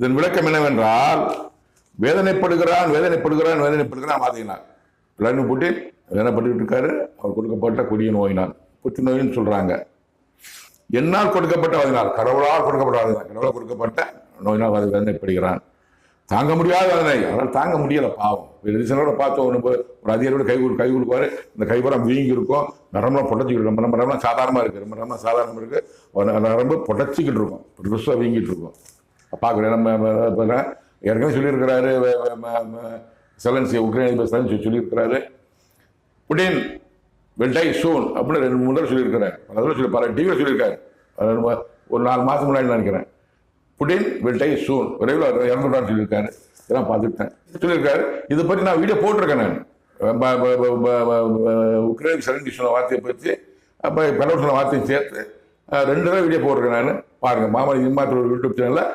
இதன் விளக்கம் என்னவென்றால் வேதனைப்படுகிறான் வேதனைப்படுகிறான் வேதனைப்படுகிறான் வாதினார் விளாடிமிர் புட்டின் வேதனைப்பட்டுக்கிட்டு இருக்காரு. அவர் கொடுக்கப்பட்ட கொடிய நோயினால். புற்றுநோயின்னு சொல்றாங்க. என்னால் கொடுக்கப்பட்ட வாதினார் கடவுளால் கொடுக்கப்பட்ட வாதினார் கடவுளால் கொடுக்கப்பட்ட நோயினால் வாதி வேதனைப்படுகிறான். தாங்க முடியாத வேதனை. அதனால் தாங்க முடியலை பாவம். ரிசனோட பார்த்தோம் ஒன்று ஒரு அதிகாரியோட கை கொடு கை கொடுப்பாரு. இந்த கைப்புறம் வீங்கி இருக்கும். நரம்புலாம் பொட்டச்சிக்கிட்டு இருக்கும். நம்ம நரம்புலாம் சாதாரணமாக இருக்குது நம்ம நரம்பு சாதாரணமாக இருக்குது நரம்பு பொட்டச்சிக்கிட்டு இருக்கும். பெருசாக வீங்கிட்டு இருக்கும். பார்க்குறேன் நம்ம இப்போ ஏற்கனவே சொல்லியிருக்கிறாரு செலன்சி உக்ரைன் செலன்சி சொல்லியிருக்கிறாரு. புடின் வில் டை சூன் அப்படின்னு ரெண்டு மூணு தடவை சொல்லியிருக்கிறேன் பல தடவை சொல்லி பல டிவியில் சொல்லியிருக்காரு. ஒரு நாலு மாதம் முன்னாடி நினைக்கிறேன். புடின் வில் டை சூன் விரைவில் இறந்துட்டான்னு சொல்லியிருக்காரு. இதெல்லாம் பார்த்துட்டேன் சொல்லியிருக்காரு. இதை பற்றி நான் வீடியோ போட்டிருக்கேன் நான். உக்ரைன் சரண்டி சொன்ன வார்த்தையை பற்றி அப்போ பெலவர் சொன்ன வார்த்தையும் சேர்த்து ரெண்டு தடவை வீடியோ போட்டிருக்கேன் நான். பாருங்கள் மாமன் இம்மாத்திர ஒரு யூடியூப் சேனலில்